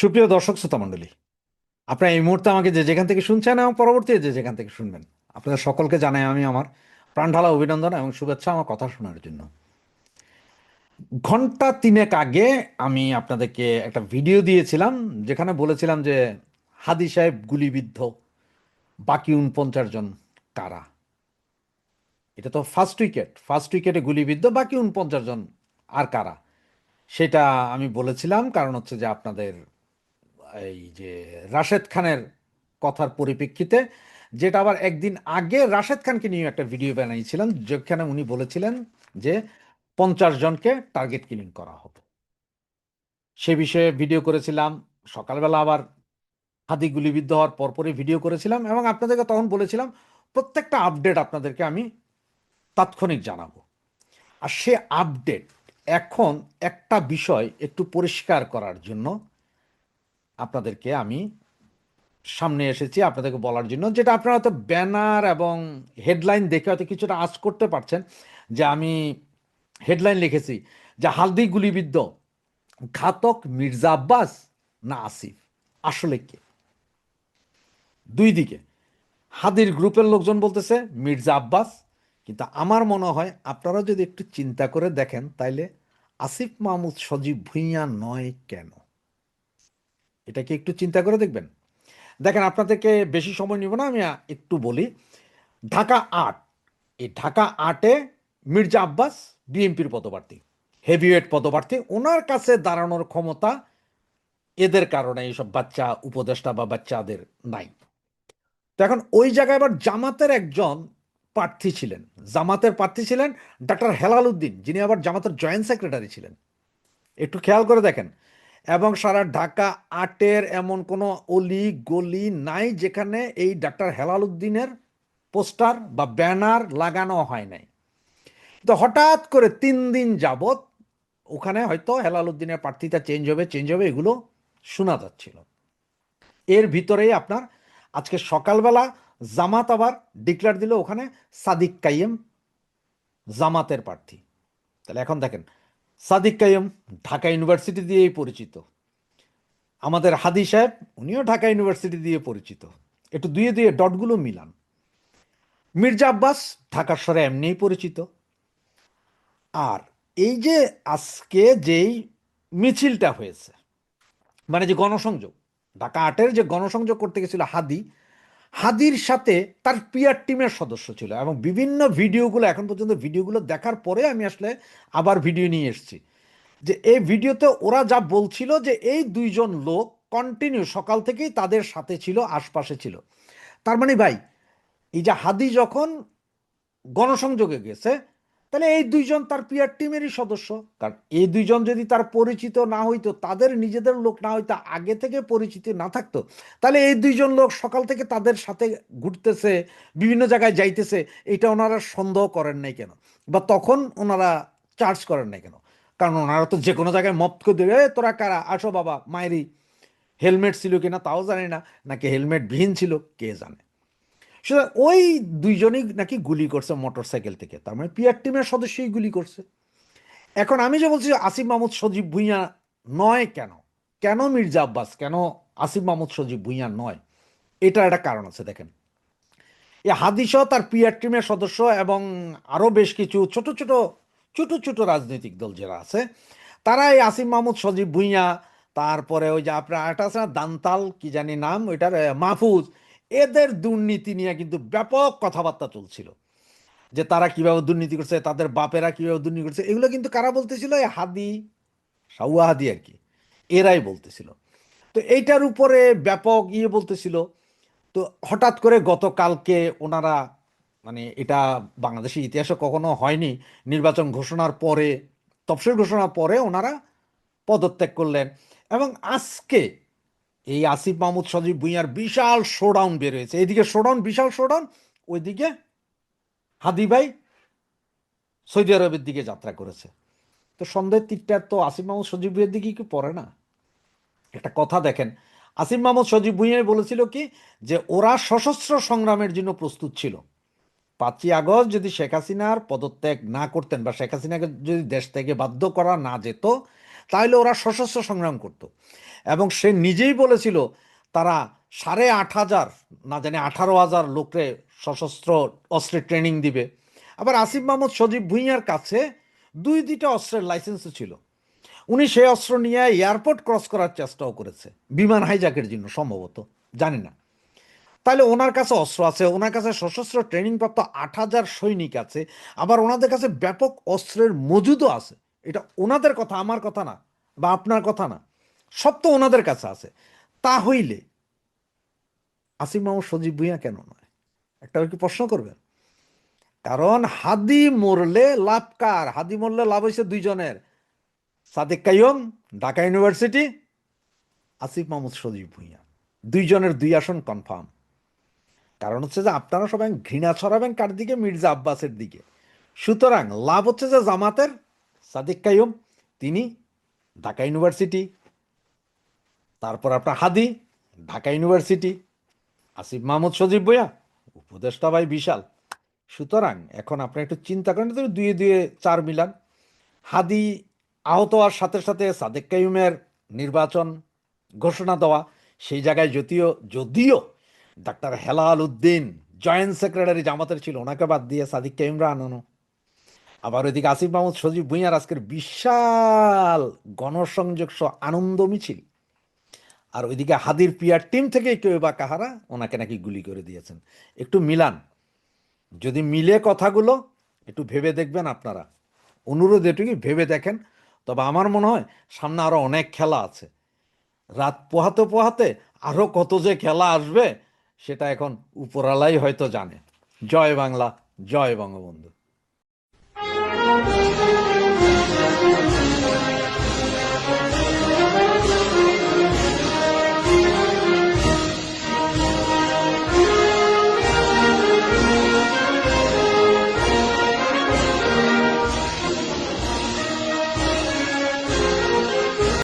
সুপ্রিয় দর্শক, শ্রোতা মণ্ডলী, আপনারা এই মুহূর্তে আমাকে যে যেখান থেকে শুনছেন এবং পরবর্তী যে যেখান থেকে শুনবেন, আপনাদের সকলকে জানাই আমি আমার প্রাণঢালা অভিনন্দন এবং শুভেচ্ছা আমার কথা শোনার জন্য। ঘণ্টা তিনেক আগে আমি আপনাদেরকে একটা ভিডিও দিয়েছিলাম, যেখানে বলেছিলাম যে হাদি সাহেব গুলিবিদ্ধ, বাকি উনপঞ্চাশ জন কারা? এটা তো ফার্স্ট উইকেট ফার্স্ট উইকেটে গুলিবিদ্ধ, বাকি উনপঞ্চাশ জন আর কারা? সেটা আমি বলেছিলাম, কারণ হচ্ছে যে আপনাদের এই যে রাশেদ খানের কথার পরিপ্রেক্ষিতে, যেটা আবার একদিন আগে রাশেদ খানকে নিয়ে একটা ভিডিও বানিয়েছিলাম যেখানে উনি বলেছিলেন যে পঞ্চাশ জনকে টার্গেট কিলিং করা হবে। সে বিষয়ে ভিডিও করেছিলাম, সকালবেলা আবার হাদি গুলিবিদ্ধ হওয়ার পরপরই ভিডিও করেছিলাম এবং আপনাদেরকে তখন বলেছিলাম, প্রত্যেকটা আপডেট আপনাদেরকে আমি তাৎক্ষণিক জানাব। আর সে আপডেট এখন একটা বিষয় একটু পরিষ্কার করার জন্য আপনাদেরকে আমি সামনে এসেছি আপনাদেরকে বলার জন্য, যেটা আপনারা হয়তো ব্যানার এবং হেডলাইন দেখে হয়তো কিছুটা আজ করতে পারছেন, যে আমি হেডলাইন লিখেছি, যে হালদি গুলিবিদ্ধ ঘাতক মির্জা আব্বাস না আসিফ? আসলে কে? দুই দিকে, হাদির গ্রুপের লোকজন বলতেছে মির্জা আব্বাস, কিন্তু আমার মনে হয় আপনারা যদি একটু চিন্তা করে দেখেন, তাইলে আসিফ মাহমুদ সজীব ভুইয়া নয় কেন? এটা কি একটু চিন্তা করে দেখবেন। দেখেন, আপনাদেরকে বেশি সময় নিব না, আমি একটু বলি। ঢাকা আট, এই ঢাকা আটে মির্জা আব্বাস বিএনপির পদপ্রার্থী, হেভিওয়েট পদপ্রার্থী, ওনার কাছে দাঁড়ানোর ক্ষমতা এদের কারণে এইসব বাচ্চা উপদেষ্টা বা বাচ্চাদের নাই। তো এখন ওই জায়গায় আবার জামাতের একজন প্রার্থী ছিলেন। জামাতের প্রার্থী ছিলেন ডাক্তার হেলাল উদ্দিন, যিনি আবার জামাতের জয়েন্ট সেক্রেটারি ছিলেন। একটু খেয়াল করে দেখেন এবং সারা ঢাকা আটের এমন কোনো অলি গলি নাই যেখানে এই ডাক্তার হেলাল উদ্দিনের পোস্টার বা ব্যানার লাগানো হয় নাই। তো হঠাৎ করে তিন দিন যাবত ওখানে হয়তো হেলাল উদ্দিনের প্রার্থীটা চেঞ্জ হবে চেঞ্জ হবে এগুলো শোনা যাচ্ছিল। এর ভিতরেই আপনার আজকে সকালবেলা জামাত আবার ডিক্লেয়ার দিল ওখানে সাদিক কাইম জামাতের প্রার্থী। তাহলে এখন দেখেন সাদিক কাইম ঢাকা ইউনিভার্সিটি দিয়েই পরিচিত। আমাদের হাদি সাহেব, উনিও ঢাকা ইউনিভার্সিটি দিয়ে পরিচিত। একটু দুয়ে দুয়ে ডটগুলো মিলান। মির্জা আব্বাস ঢাকার স্বরে এমনিই পরিচিত। আর এই যে আজকে যেই মিছিলটা হয়েছে মানে যে গণসংযোগ, ঢাকা আটের যে গণসংযোগ করতে গেছিল হাদি হাদির সাথে তার পিয়ার টিমের সদস্য ছিল এবং বিভিন্ন ভিডিওগুলো, এখন পর্যন্ত ভিডিওগুলো দেখার পরে আমি আসলে আবার ভিডিও নিয়ে এসেছি। যে এই ভিডিওতে ওরা যা বলছিল যে এই দুইজন লোক কন্টিনিউ সকাল থেকেই তাদের সাথে ছিল, আশপাশে ছিল। তার মানে ভাই, এই যে হাদি যখন গণসংযোগে গেছে তাহলে এই দুইজন তার পিয়ার টিমেরই সদস্য। কারণ এই দুইজন যদি তার পরিচিত না হইতো তাদের নিজেদের লোক না হইতো আগে থেকে পরিচিত না থাকতো তাহলে এই দুইজন লোক সকাল থেকে তাদের সাথে ঘুরতেছে বিভিন্ন জায়গায় যাইতেছে এটা ওনারা সন্দেহ করেন নাই কেন? বা তখন ওনারা চার্জ করেন নাই কেন? কারণ ওনারা তো যে কোনো জায়গায় মত করে দেবে "এ, তোরা কারা? আসো বাবা মায়েরই হেলমেট ছিল কিনা? তাও জানি না। নাকি হেলমেট বিহীন ছিল? কে জানে? সুতরাং ওই দুইজনই নাকি গুলি করছে মোটর সাইকেল থেকে। তার মানে পিয়ার টিমের সদস্যই গুলি করছে। এখন আমি যে বলছি আসিফ মাহমুদ, সজীব ভুঁইয়া নয় কেন? কেন মির্জা আব্বাস? কেন আসিফ মাহমুদ, সজীব ভুঁইয়া নয়? এটা একটা কারণ আছে, দেখেন। এই হাদিস তার পিয়ার টিমের সদস্য এবং আরও বেশ কিছু ছোট ছোট ছোট ছোট রাজনৈতিক দল যারা আছে, তারা এই আসিফ মাহমুদ, সজীব ভুঁইয়া, তারপরে ওই যে আপনার একটা আছে না, দান্তাল, কি জানি নাম, ওইটার মাহফুজ এদের দুর্নীতি নিয়ে কিন্তু ব্যাপক কথাবার্তা চলছিল। যে তারা কীভাবে দুর্নীতি করছে, তাদের বাপেরা কীভাবে দুর্নীতি করছে, এগুলো কিন্তু কারা বলতেছিল? হাদি সাউয়া হাদি আর কি। এরাই বলতেছিল। তো এইটার উপরে ব্যাপক ইয়ে বলতেছিল। তো হঠাৎ করে গতকালকে ওনারা মানে এটা বাংলাদেশের ইতিহাসে কখনো হয়নি, নির্বাচন ঘোষণার পরে, তফসিল ঘোষণার পরে ওনারা পদত্যাগ করলেন। এবং আজকে এই আসিফ মাহমুদ সজীব ভুঁইয়ার বিশাল শোডাউন বের হয়েছে। এইদিকে শোডাউন বিশাল শোডাউন ওইদিকে হাদি ভাই সৌদি আরবের দিকে যাত্রা করেছে। তো সন্দেহের তীরটা তো আসিফ মাহমুদ সজীব ভুঁইয়ের দিকে কি পড়ে না? একটা কথা দেখেন, আসিফ মাহমুদ সজীব ভুঁইয়া বলেছিল কি যে ওরা সশস্ত্র সংগ্রামের জন্য প্রস্তুত ছিল। পাঁচই আগস্ট যদি শেখ হাসিনার পদত্যাগ না করতেন বা শেখ হাসিনাকে যদি দেশ থেকে বাধ্য করা না যেত তাহলে ওরা সশস্ত্র সংগ্রাম করত। এবং সে নিজেই বলেছিল, তারা সাড়ে আট হাজার, না জানি আঠারো হাজার লোকরে সশস্ত্র অস্ত্রের ট্রেনিং দিবে। আবার আসিফ মাহমুদ সজীব ভুঁইয়ার কাছে দুই দুইটা অস্ত্রের লাইসেন্সও ছিল। উনি সেই অস্ত্র নিয়ে এয়ারপোর্ট ক্রস করার চেষ্টাও করেছে, বিমান হাইজাকের জন্য সম্ভবত, জানি না। তাহলে ওনার কাছে অস্ত্র আছে, ওনার কাছে সশস্ত্র ট্রেনিং প্রাপ্ত আট হাজার সৈনিক আছে, আবার ওনাদের কাছে ব্যাপক অস্ত্রের মজুদও আছে। এটা ওনাদের কথা, আমার কথা না, বা আপনার কথা না, সব তো ওনাদের কাছে আছে। তা হইলে আসিম মাহমুদ সজীব ভুঁইয়া কেন নয়? একটা কি প্রশ্ন করবেন? কারণ হাদি মরলে লাভ কার? হাদি মরলে লাভ হয়েছে দুইজনের। সাদেক কাইম ঢাকা ইউনিভার্সিটি, আসিফ মাহমুদ সজীব ভুঁইয়া। দুইজনের দুই আসন কনফার্ম কারণ হচ্ছে যে আপনারা সবাই ঘৃণা ছড়াবেন কার দিকে? মির্জা আব্বাসের দিকে। সুতরাং লাভ হচ্ছে যে জামাতের সাদিক কাইম তিনি ঢাকা ইউনিভার্সিটি, তারপর আপনার হাদি, ঢাকা ইউনিভার্সিটি, আসিফ মাহমুদ সজীব বইয়া উপদেষ্টা ভাই বিশাল। সুতরাং এখন আপনি একটু চিন্তা করেন তো দুয়ে দুয়ে চার মিলান। হাদি আহত হওয়ার সাথে সাথে সাদেক কাইমের নির্বাচন ঘোষণা দেওয়া, সেই জায়গায় যদিও যদিও ডাক্তার হেলাল উদ্দিন, জয়েন্ট সেক্রেটারি জামাতের ছিল, ওনাকে বাদ দিয়ে সাদিক কাইমরা আনানো। আবার ওইদিকে আসিফ মাহমুদ, সজীব ভুঁইয়ার আজকের বিশাল গণসংযোগ সহ আনন্দ মিছিল। আর ওইদিকে হাদির পিয়ার টিম থেকে কেউ বা কাহারা ওনাকে নাকি গুলি করে দিয়েছেন। একটু মিলান। যদি মিলে কথাগুলো, একটু ভেবে দেখবেন আপনারা। অনুরোধ এটুকুই, ভেবে দেখেন। তবে আমার মনে হয় সামনে আরও অনেক খেলা আছে। রাত পোহাতে পোহাতে আরও কত যে খেলা আসবে, সেটা এখন উপরালাই হয়তো জানে। জয় বাংলা, জয় বঙ্গবন্ধু। Thank you.